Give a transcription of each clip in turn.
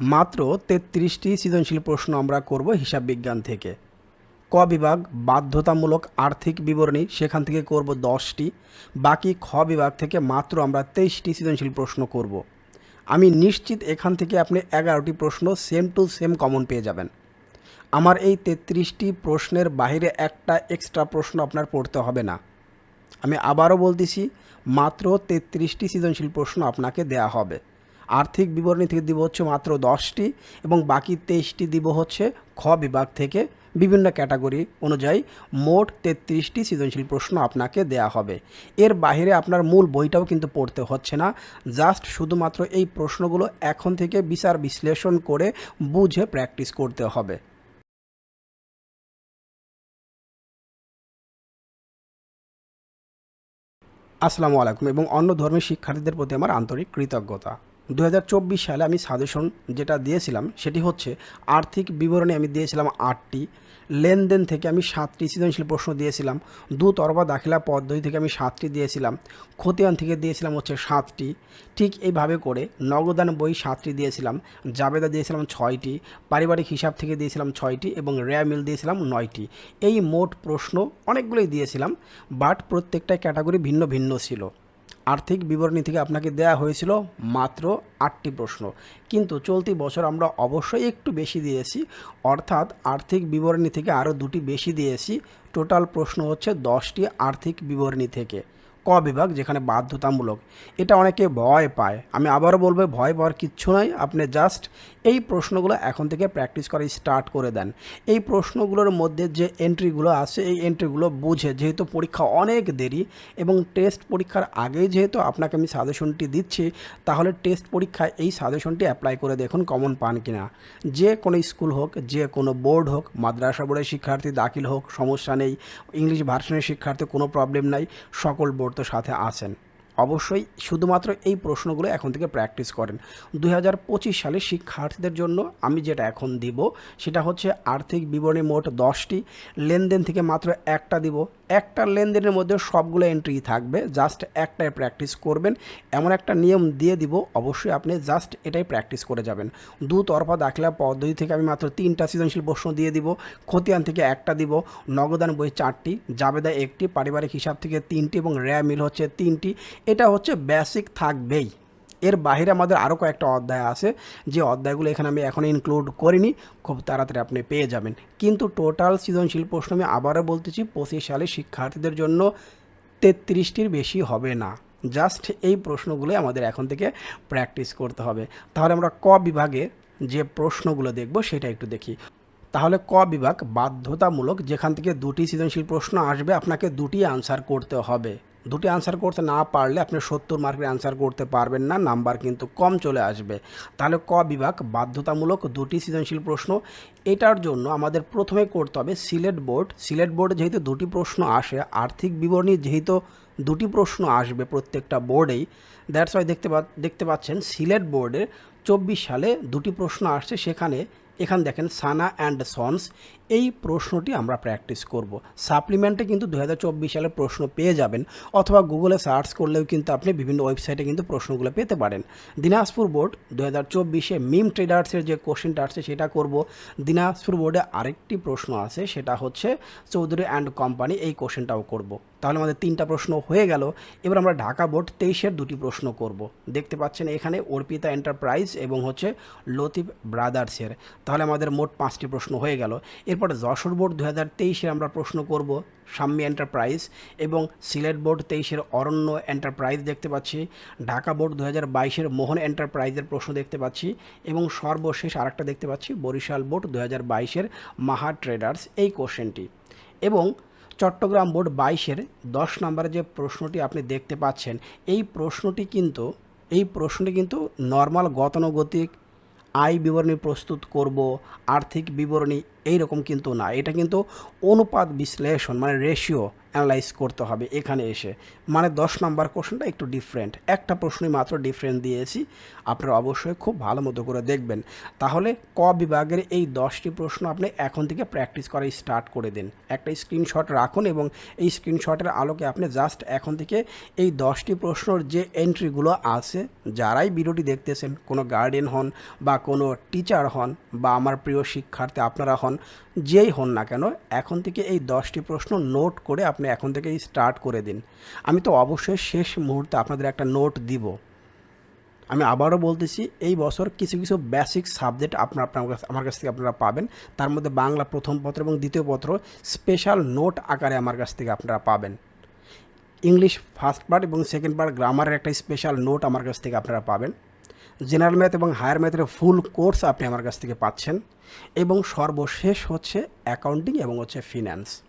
মাত্র তেত্রিশটি সৃজনশীল প্রশ্ন আমরা করব হিসাব বিজ্ঞান থেকে। ক বিভাগ, বাধ্যতামূলক আর্থিক বিবরণী, সেখান থেকে করব দশটি। বাকি খ বিভাগ থেকে মাত্র আমরা তেইশটি সৃজনশীল প্রশ্ন করব। আমি নিশ্চিত এখান থেকে আপনি এগারোটি প্রশ্ন সেম টু সেম কমন পেয়ে যাবেন। আমার এই তেত্রিশটি প্রশ্নের বাইরে একটা এক্সট্রা প্রশ্ন আপনার পড়তে হবে না। আমি আবারও বলতেছি, মাত্র তেত্রিশটি সৃজনশীল প্রশ্ন আপনাকে দেয়া হবে। আর্থিক বিবরণী থেকে দিব হচ্ছে মাত্র দশটি এবং বাকি তেইশটি দিব হচ্ছে খ বিভাগ থেকে বিভিন্ন ক্যাটাগরি অনুযায়ী মোট তেত্রিশটি সৃজনশীল প্রশ্ন আপনাকে দেয়া হবে। এর বাইরে আপনার মূল বইটাও কিন্তু পড়তে হচ্ছে না। জাস্ট শুধুমাত্র এই প্রশ্নগুলো এখন থেকে বিচার বিশ্লেষণ করে বুঝে প্র্যাকটিস করতে হবে। আসসালামু আলাইকুম এবং অন্য ধর্মের শিক্ষার্থীদের প্রতি আমার আন্তরিক কৃতজ্ঞতা। দু হাজার চব্বিশ সালে আমি সাজেশন যেটা দিয়েছিলাম, সেটি হচ্ছে আর্থিক বিবরণী আমি দিয়েছিলাম আটটি, লেনদেন থেকে আমি সাতটি, সৃজনশীল প্রশ্ন দিয়েছিলাম, দু তরবা দাখিলা পদ্ধতি থেকে আমি সাতটি দিয়েছিলাম, খতিয়ান থেকে দিয়েছিলাম হচ্ছে সাতটি, ঠিক এইভাবে করে নগদান বই সাতটি দিয়েছিলাম, জাবেদা দিয়েছিলাম ছয়টি, পারিবারিক হিসাব থেকে দিয়েছিলাম ছয়টি এবং র্যা মিল দিয়েছিলাম নয়টি। এই মোট প্রশ্ন অনেকগুলোই দিয়েছিলাম, বাট প্রত্যেকটা ক্যাটাগরি ভিন্ন ভিন্ন ছিল। আর্থিক বিবরণী থেকে আপনাকে দেয়া হয়েছিল মাত্র আটটি প্রশ্ন। কিন্তু চলতি বছর আমরা অবশ্যই একটু বেশি দিয়েছি, অর্থাৎ আর্থিক বিবরণী থেকে আরও দুটি বেশি দিয়েছি। টোটাল প্রশ্ন হচ্ছে দশটি আর্থিক বিবরণী থেকে। ক বিভাগ, যেখানে বাধ্যতামূলক। এটা অনেকে ভয় পায়। আমি আবারও বলব, ভয় পাওয়ার কিচ্ছু নয় আপনি জাস্ট এই প্রশ্নগুলো এখন থেকে প্র্যাকটিস করা স্টার্ট করে দেন। এই প্রশ্নগুলোর মধ্যে যে এন্ট্রিগুলো আছে, এই এন্ট্রিগুলো বুঝে যেহেতু পরীক্ষা অনেক দেরি এবং টেস্ট পরীক্ষার আগেই যেহেতু আপনাকে আমি সাজেশনটি দিচ্ছি, তাহলে টেস্ট পরীক্ষায় এই সাজেশনটি অ্যাপ্লাই করে দেখুন কমন পান কিনা। যে কোনো স্কুল হোক, যে কোনো বোর্ড হোক, মাদ্রাসা বোর্ডের শিক্ষার্থী দাখিল হোক, সমস্যা নেই ইংলিশ ভার্সনের শিক্ষার্থী কোনো প্রবলেম নাই, সকল বোর্ড তো সাথে আছেন। অবশ্যই শুধুমাত্র এই প্রশ্নগুলো এখন থেকে প্র্যাকটিস করেন। দু হাজার পঁচিশ সালে শিক্ষার্থীদের জন্য আমি যেটা এখন দিব, সেটা হচ্ছে আর্থিক বিবরণী মোট দশটি, লেনদেন থেকে মাত্র একটা দিব। একটা লেনদেনের মধ্যে সবগুলো এন্ট্রি থাকবে। জাস্ট একটাই প্র্যাকটিস করবেন। এমন একটা নিয়ম দিয়ে দিব, অবশ্যই আপনি জাস্ট এটাই প্র্যাকটিস করে যাবেন। দু তরফা দাখিলা পদ্ধতি থেকে আমি মাত্র তিনটা সৃজনশীল প্রশ্ন দিয়ে দিব। খতিয়ান থেকে একটা দিব নগদান বই চারটি, জাবেদা একটি, পারিবারিক হিসাব থেকে তিনটি এবং র্যা মিল হচ্ছে তিনটি। এটা হচ্ছে বেসিক থাকবেই। এর বাইরে আমাদের আরও কয়েকটা অধ্যায় আছে। যে অধ্যায়গুলো এখানে আমি এখন ইনক্লুড করিনি, খুব তাড়াতাড়ি আপনি পেয়ে যাবেন। কিন্তু টোটাল সৃজনশীল প্রশ্ন আমি আবারও বলতেছি, পঁচিশ সালে শিক্ষার্থীদের জন্য তেত্রিশটির বেশি হবে না। জাস্ট এই প্রশ্নগুলো আমাদের এখন থেকে প্র্যাকটিস করতে হবে। তাহলে আমরা ক বিভাগে যে প্রশ্নগুলো দেখব সেটা একটু দেখি। তাহলে ক বিভাগ বাধ্যতামূলক যেখান থেকে দুটি সৃজনশীল প্রশ্ন আসবে, আপনাকে দুটি আনসার করতে হবে। দুটি আনসার করতে না পারলে আপনি সত্তর মার্কের আনসার করতে পারবেন না নাম্বার কিন্তু কম চলে আসবে। তাহলে ক বিভাগ? বাধ্যতামূলক দুটি সৃজনশীল প্রশ্ন। এটার জন্য আমাদের প্রথমে করতে হবে সিলেট বোর্ড। সিলেট বোর্ডে যেহেতু দুটি প্রশ্ন আসে, আর্থিক বিবরণী যেহেতু দুটি প্রশ্ন আসবে প্রত্যেকটা বোর্ডেই দ্যাটস ওয়াই দেখতে দেখতে পাচ্ছেন সিলেট বোর্ডে চব্বিশ সালে দুটি প্রশ্ন আসছে, সেখানে এখানে দেখেন সানা অ্যান্ড সন্স, এই প্রশ্নটি আমরা প্র্যাকটিস করব। সাপ্লিমেন্টে কিন্তু দু সালের প্রশ্ন পেয়ে যাবেন, অথবা গুগলে সার্চ করলেও কিন্তু আপনি বিভিন্ন ওয়েবসাইটে কিন্তু প্রশ্নগুলো পেতে পারেন। দিনাজপুর বোর্ড দু হাজার চব্বিশে মিম ট্রেডার্সের যে কোশ্চেনটা আসছে সেটা করব। দিনাজপুর বোর্ডে আরেকটি প্রশ্ন আছে, সেটা হচ্ছে চৌধুরী অ্যান্ড কোম্পানি এই কোশ্চেনটাও করব। তাহলে আমাদের তিনটা প্রশ্ন হয়ে গেল। এবার আমরা ঢাকা বোর্ড তেইশের দুটি প্রশ্ন করব। দেখতে পাচ্ছেন এখানে অর্পিতা এন্টারপ্রাইজ এবং হচ্ছে লতিফ ব্রাদার্সের। তাহলে আমাদের মোট পাঁচটি প্রশ্ন হয়ে গেল। এরপর যশোর বোর্ড দু হাজার তেইশে আমরা প্রশ্ন করব সাম্মি এন্টারপ্রাইজ এবং সিলেট বোর্ড তেইশের অরণ্য এন্টারপ্রাইজ দেখতে পাচ্ছি। ঢাকা বোর্ড দু হাজার বাইশের মোহন এন্টারপ্রাইজের প্রশ্ন দেখতে পাচ্ছি এবং সর্বশেষ আরেকটা দেখতে পাচ্ছি বরিশাল বোর্ড দু হাজার বাইশের মাহা ট্রেডার্স এই কোশ্চেনটি। এবং চট্টগ্রাম বোর্ড বাইশের দশ নম্বরে যে প্রশ্নটি আপনি দেখতে পাচ্ছেন, এই প্রশ্নটি কিন্তু, এই প্রশ্নটি কিন্তু নর্মাল গতানুগতিক, আয় বিবরণী প্রস্তুত করব, আর্থিক বিবরণী এইরকম কিন্তু না। এটা কিন্তু অনুপাত বিশ্লেষণ মানে রেশিও অ্যানালাইজ করতে হবে এখানে এসে। মানে দশ নম্বর কোশ্চেনটা একটু ডিফারেন্ট একটা প্রশ্নই মাত্র ডিফারেন্ট দিয়েছি। আপনারা অবশ্যই খুব ভালো মতো করে দেখবেন। তাহলে ক বিভাগের এই দশটি প্রশ্ন আপনি এখন থেকে প্র্যাকটিস করা স্টার্ট করে দিন। একটা স্ক্রিনশট রাখুন এবং এই স্ক্রিনশটের আলোকে আপনি জাস্ট এখন থেকে এই দশটি প্রশ্নর যে এন্ট্রিগুলো আছে, যারাই ভিডিওটি দেখতেছেন, কোনো গার্ডিয়ান হন বা কোনো টিচার হন বা আমার প্রিয় শিক্ষার্থী আপনারা হন, যেই হন না কেন, এখন থেকে এই দশটি প্রশ্ন নোট করে আপনি এখন থেকে স্টার্ট করে দিন। আমি তো অবশ্যই শেষ মুহূর্তে আপনাদের একটা নোট দিব। আমি আবারও বলতেছি, এই বছর কিছু কিছু বেসিক সাবজেক্ট আপনার আপনার আমার কাছ থেকে আপনারা পাবেন। তার মধ্যে বাংলা প্রথম পত্র এবং দ্বিতীয় পত্র স্পেশাল নোট আকারে আমার কাছ থেকে আপনারা পাবেন। ইংলিশ ফার্স্ট পার্ট এবং সেকেন্ড পার্ট গ্রামারের একটা স্পেশাল নোট আমার কাছ থেকে আপনারা পাবেন। জেনারেল ম্যাথ এবং হায়ার ম্যাথের ফুল কোর্স আপনি আমার কাছ থেকে পাচ্ছেন। এবং সর্বশেষ হচ্ছে অ্যাকাউন্টিং এবং হচ্ছে ফিন্যান্স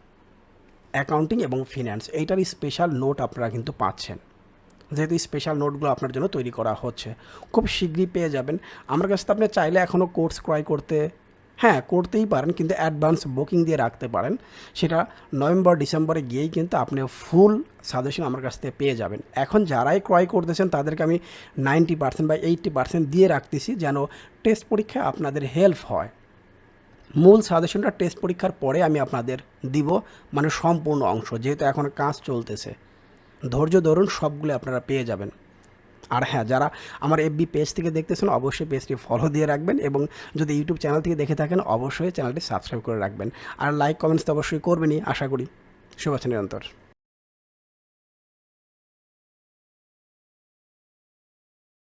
অ্যাকাউন্টিং এবং ফিন্যান্স এইটার স্পেশাল নোট আপনারা কিন্তু পাচ্ছেন। যেহেতু স্পেশাল নোটগুলো আপনার জন্য তৈরি করা হচ্ছে। খুব শীঘ্রই পেয়ে যাবেন। আমার কাছে তো আপনি চাইলে এখনও কোর্স ক্রয় করতে হ্যাঁ করতেই পারেন, কিন্তু অ্যাডভান্স বুকিং দিয়ে রাখতে পারেন। সেটা নভেম্বর, ডিসেম্বরে গিয়েই কিন্তু আপনি ফুল সাজেশন আমার কাছ থেকে পেয়ে যাবেন। এখন যারাই ক্রয় করতেছেন, তাদেরকে আমি নাইনটি পার্সেন্ট বা এইট্টি পার্সেন্ট দিয়ে রাখতেছি যেন টেস্ট পরীক্ষায় আপনাদের হেল্প হয়। মূল সাজেশনটা টেস্ট পরীক্ষার পরে আমি আপনাদের দিব মানে সম্পূর্ণ অংশ, যেহেতু এখন কাজ চলতেছে। ধৈর্য ধরুন, সবগুলো আপনারা পেয়ে যাবেন। আর হ্যাঁ যারা আমার এফবি পেজ থেকে দেখতেছেন, অবশ্যই পেজটি ফলো দিয়ে রাখবেন এবং যদি ইউটিউব চ্যানেল থেকে দেখে থাকেন, অবশ্যই চ্যানেলটি সাবস্ক্রাইব করে রাখবেন। আর লাইক কমেন্টস তো অবশ্যই করবেনই, আশা করি। শুভেচ্ছা নিরন্তর।